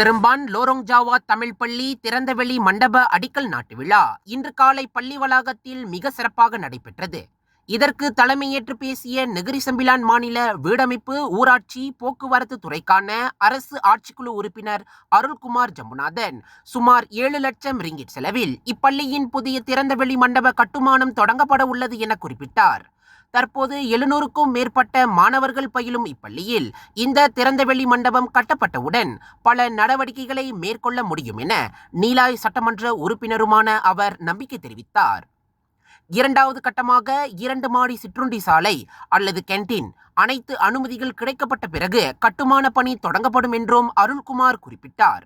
சிறும்பான் Lorong Java Tamil பள்ளி திறந்தவெளி மண்டப அடிக்கல் நாட்டு விழா இன்று காலை பள்ளி வளாகத்தில் மிக சிறப்பாக நடைபெற்றது. இதற்கு தலைமையேற்று பேசிய நெகிரி சம்பிலான் மாநில வீடமைப்பு ஊராட்சி போக்குவரத்து துறைக்கான அரசு ஆட்சிக்குழு உறுப்பினர் அருள்குமார் ஜம்புநாதன் சுமார் ஏழு லட்சம் ரிங்கிட் செலவில் இப்பள்ளியின் புதிய திறந்தவெளி மண்டப கட்டுமானம் தொடங்கப்பட உள்ளது என குறிப்பிட்டார். தற்போது எழுநூறுக்கும் மேற்பட்ட மாணவர்கள் பயிலும் இப்பள்ளியில் இந்த திறந்தவெளி மண்டபம் கட்டப்பட்டவுடன் பல நடவடிக்கைகளை மேற்கொள்ள முடியும் என நீலாய் சட்டமன்ற உறுப்பினருமான அவர் நம்பிக்கை தெரிவித்தார். இரண்டாவது கட்டமாக இரண்டு மாடி சிற்றுண்டி சாலை அல்லது கேன்டீன் அனைத்து அனுமதிகள் கிடைக்கப்பட்ட பிறகு கட்டுமான பணி தொடங்கப்படும் என்றும் அருள்குமார் குறிப்பிட்டார்.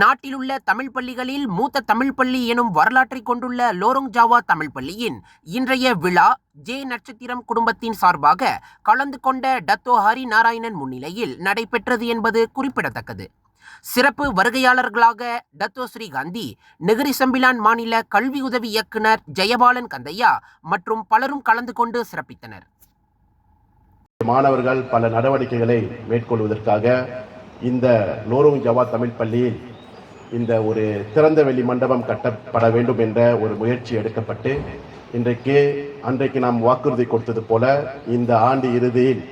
நாட்டிலுள்ள தமிழ் பள்ளிகளில் மூத்த தமிழ் பள்ளி எனும் வரலாற்றை கொண்டுள்ள லோரோங் ஜாவா தமிழ் பள்ளியின் இன்றைய விழா ஜே நட்சத்திரம் குடும்பத்தின் சார்பாக கலந்து கொண்ட டத்தோ ஹரி நாராயணன் முன்னிலையில் நடைபெற்றது என்பது குறிப்பிடத்தக்கது. சிறப்பு வருகையாளர்களாக டத்தோ ஸ்ரீகாந்தி நெகிரி சம்பிலான் மாநில கல்வி உதவி இயக்குனர் ஜெயபாலன் கந்தையா மற்றும் பலரும் கலந்து கொண்டு சிறப்பித்தனர். மாணவர்கள் பல நடவடிக்கைகளை மேற்கொள்வதற்காக இந்த லோரோங் ஜவா தமிழ் பள்ளியில் இந்த ஒரு திறந்தவெளி மண்டபம் கட்டப்பட வேண்டும் என்ற ஒரு முயற்சி எடுக்கப்பட்டு இன்றைக்கு அன்றைக்கு நாம் வாக்குறுதி கொடுத்தது போல இந்த ஆண்டு இறுதியில்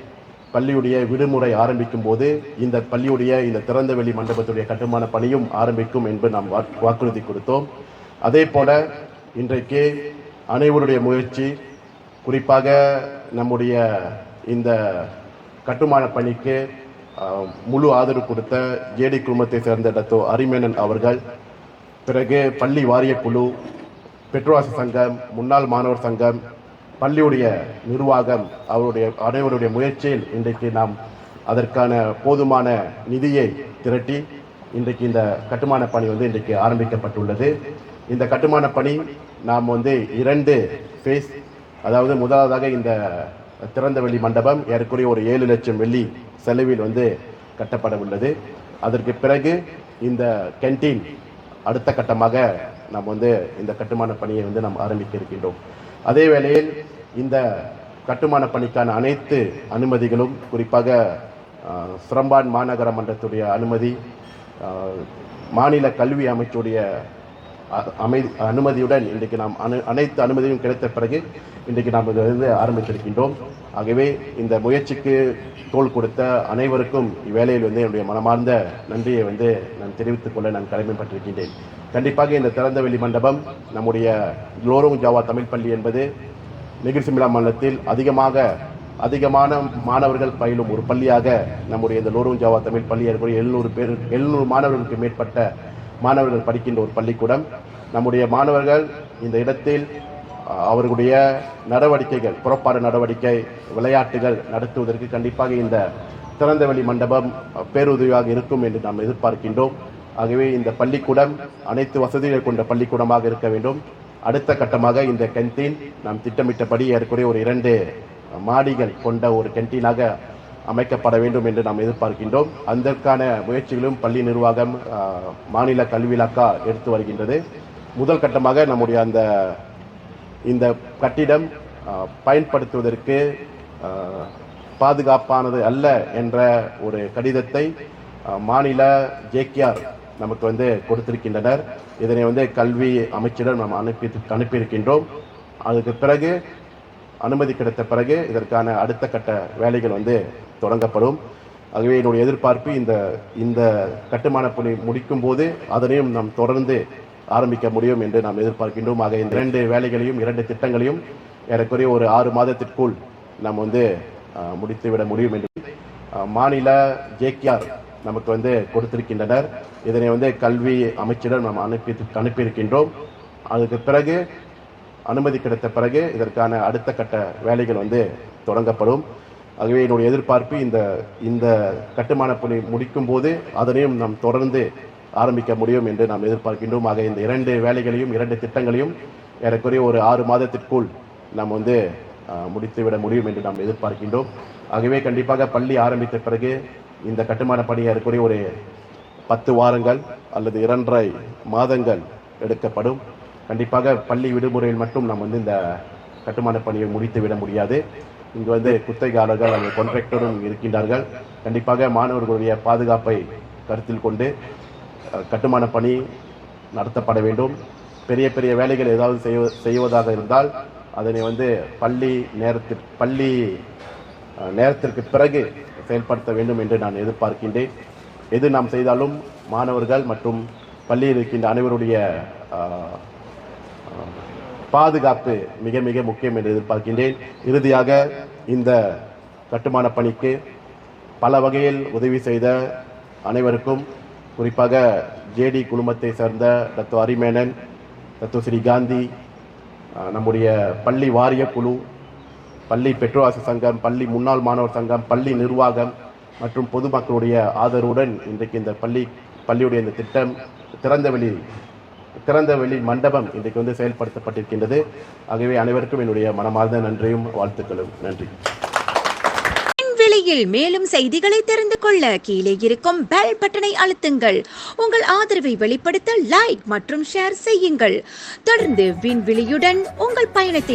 பள்ளியுடைய விடுமுறை ஆரம்பிக்கும் போது இந்த பள்ளியுடைய இந்த திறந்தவெளி மண்டபத்துடைய கட்டுமான பணியும் ஆரம்பிக்கும் என்று நாம் வாக்குறுதி கொடுத்தோம். அதே போல இன்றைக்கு அனைவருடைய முயற்சி குறிப்பாக நம்முடைய இந்த கட்டுமான பணிக்கு முழு ஆதரவு கொடுத்த ஜேடி குழுமத்தை சேர்ந்த டத்தோ அரிமேனன் அவர்கள் பிறகு பள்ளி வாரிய குழு சங்கம் முன்னாள் மாணவர் சங்கம் பள்ளியுடைய நிர்வாகம் அவருடைய அனைவருடைய முயற்சியில் இன்றைக்கு நாம் அதற்கான போதுமான நிதியை திரட்டி இன்றைக்கு இந்த கட்டுமான பணி வந்து இன்றைக்கு ஆரம்பிக்கப்பட்டுள்ளது. இந்த கட்டுமான பணி நாம் வந்து இரண்டு ஃபேஸ் அதாவது முதலாவதாக இந்த திறந்தவெளி மண்டபம் ஏறக்குறைய ஒரு ஏழு லட்சம் வெள்ளி செலவில் வந்து கட்டப்பட உள்ளது அதற்கு பிறகு இந்த கேன்டீன் அடுத்த கட்டமாக நாம் வந்து இந்த கட்டுமான பணியை வந்து நாம் ஆரம்பிக்க இருக்கின்றோம். அதே வேளையில் இந்த கட்டுமான பணிக்கான அனைத்து அனுமதிகளும் குறிப்பாக சிரம்பான் மாநகர மன்றத்துடைய அனுமதி மாநில கல்வி அமைச்சுடைய அமைதி அமை அனுமதியுடன் இன்றைக்கு நாம் அனு அனைத்து அனுமதியும் கிடைத்த பிறகு இன்றைக்கு நாம் இதிலிருந்து வந்து ஆரம்பித்திருக்கின்றோம். ஆகவே இந்த முயற்சிக்கு தோல் கொடுத்த அனைவருக்கும் இவ்வேளையில் வந்து என்னுடைய மனமார்ந்த நன்றியை வந்து நான் தெரிவித்துக் கொள்ள நான் கடமைப்பட்டிருக்கின்றேன். கண்டிப்பாக இந்த திறந்தவெளி மண்டபம் நம்முடைய லோரோங் ஜாவா தமிழ் பள்ளி என்பது நெகிர் மாநிலத்தில் அதிகமாக அதிகமான மாணவர்கள் பயிலும் ஒரு பள்ளியாக நம்முடைய இந்த லோரோங் ஜாவா தமிழ் பள்ளி ஏற்படைய எழுநூறு பேர் எழுநூறு மாணவர்களுக்கு மேற்பட்ட மாணவர்கள் படிக்கின்ற ஒரு பள்ளிக்கூடம். நம்முடைய மாணவர்கள் இந்த இடத்தில் அவர்களுடைய நடவடிக்கைகள் புறப்பாடு நடவடிக்கை விளையாட்டுகள் நடத்துவதற்கு கண்டிப்பாக இந்த திறந்தவெளி மண்டபம் பேருதவியாக இருக்கும் என்று நாம் எதிர்பார்க்கின்றோம். ஆகவே இந்த பள்ளிக்கூடம் அனைத்து வசதிகள் கொண்ட பள்ளிக்கூடமாக இருக்க வேண்டும். அடுத்த கட்டமாக இந்த கேன்டீன் நாம் திட்டமிட்டபடி ஏற்கனவே ஒரு இரண்டு மாடிகள் கொண்ட ஒரு கேன்டீனாக அமைக்கப்பட வேண்டும் என்று நாம் எதிர்பார்க்கின்றோம். அதற்கான முயற்சிகளும் பள்ளி நிர்வாகம் மாநில கல்வி இலாக்கா எடுத்து வருகின்றது. முதல் கட்டமாக நம்முடைய அந்த இந்த கட்டிடம் பயன்படுத்துவதற்கு பாதுகாப்பானது அல்ல என்ற ஒரு கடிதத்தை மாநில ஜேகேஆர் நமக்கு வந்து கொடுத்திருக்கின்றனர். இதனை வந்து கல்வி அமைச்சிடம் நாம் அனுப்பி அனுப்பியிருக்கின்றோம். அதுக்கு பிறகு அனுமதி கிடைத்த பிறகு இதற்கான அடுத்த கட்ட வேலைகள் வந்து தொடங்கப்படும். ஆகவே என்னுடைய எதிர்பார்ப்பு இந்த இந்த கட்டுமான பணி முடிக்கும் போது அதனையும் நாம் தொடர்ந்து ஆரம்பிக்க முடியும் என்று நாம் எதிர்பார்க்கின்றோம். ஆக இந்த இரண்டு வேலைகளையும் இரண்டு திட்டங்களையும் ஏறக்குறைய ஒரு ஆறு மாதத்திற்குள் நாம் வந்து முடித்துவிட முடியும் என்று. மாநில ஜேகேஆர் நமக்கு வந்து கொடுத்திருக்கின்றனர். இதனை வந்து கல்வி அமைச்சிடம் நாம் அனுப்பி அனுப்பியிருக்கின்றோம். அதுக்கு பிறகு அனுமதி கிடைத்த பிறகு இதற்கான அடுத்த கட்ட வேலைகள் வந்து தொடங்கப்படும். ஆகவே என்னுடைய எதிர்பார்ப்பு இந்த இந்த கட்டுமான பணி முடிக்கும் போது அதனையும் நாம் தொடர்ந்து ஆரம்பிக்க முடியும் என்று நாம் எதிர்பார்க்கின்றோம். ஆக இந்த இரண்டு வேலைகளையும் இரண்டு திட்டங்களையும் ஏறக்குறைய ஒரு ஆறு மாதத்திற்குள் நாம் வந்து முடித்துவிட முடியும் என்று நாம் எதிர்பார்க்கின்றோம். ஆகவே கண்டிப்பாக பள்ளி ஆரம்பித்த பிறகு இந்த கட்டுமான பணி ஏறக்குறைய ஒரு பத்து வாரங்கள் அல்லது இரண்டரை மாதங்கள் எடுக்கப்படும். கண்டிப்பாக பள்ளி விடுமுறையில் மட்டும் நாம் வந்து இந்த கட்டுமான பணியை முடித்து விட முடியாது. இங்கு வந்து குத்தகையாளர்கள் அந்த கான்ட்ராக்டரும் இருக்கின்றார்கள். கண்டிப்பாக மாணவர்களுடைய பாதுகாப்பை கருத்தில் கொண்டு கட்டுமான பணி நடத்தப்பட வேண்டும். பெரிய பெரிய வேலைகள் ஏதாவது செய்வ செய்வதாக இருந்தால் அதனை வந்து பள்ளி நேரத்திற்கு பள்ளி நேரத்திற்கு பிறகு செயல்படுத்த வேண்டும் என்று நான் எதிர்பார்க்கின்றேன். எது நாம் செய்தாலும் மாணவர்கள் மற்றும் பள்ளியில் இருக்கின்ற அனைவருடைய பாதுகாப்பு மிக மிக முக்கியம் என்று எதிர்பார்க்கின்றேன். இறுதியாக இந்த கட்டுமான பணிக்கு பல வகையில் உதவி செய்த அனைவருக்கும் குறிப்பாக ஜேடி குழுமத்தை சேர்ந்த தத்து அரிமேனன் தத்து ஸ்ரீ காந்தி நம்முடைய பள்ளி வாரிய குழு பள்ளி பெற்றோராசி சங்கம் பள்ளி முன்னாள் மாணவர் சங்கம் பள்ளி நிர்வாகம் மற்றும் பொதுமக்களுடைய ஆதரவுடன் இன்றைக்கு இந்த பள்ளி பள்ளியுடைய இந்த திட்டம் திறந்தவெளி திறந்த வெளி மண்டபம் இன்றைக்கு வந்து செயல்படுத்தப்பட்டிருக்கின்றது. ஆகவே அனைவருக்கும் என்னுடைய மனமார்ந்த நன்றியும் வாழ்த்துக்களும். நன்றி. விலையில் மேலும் செய்திகளை தெரிந்து கொள்ள கீழே இருக்கும் பெல் பட்டனை அழுத்துங்கள். உங்கள் ஆதரவை வெளிப்படுத்த லைக் மற்றும் ஷேர் செய்யுங்கள். தொடர்ந்து விண்வெளியுடன் உங்கள் பயணத்தை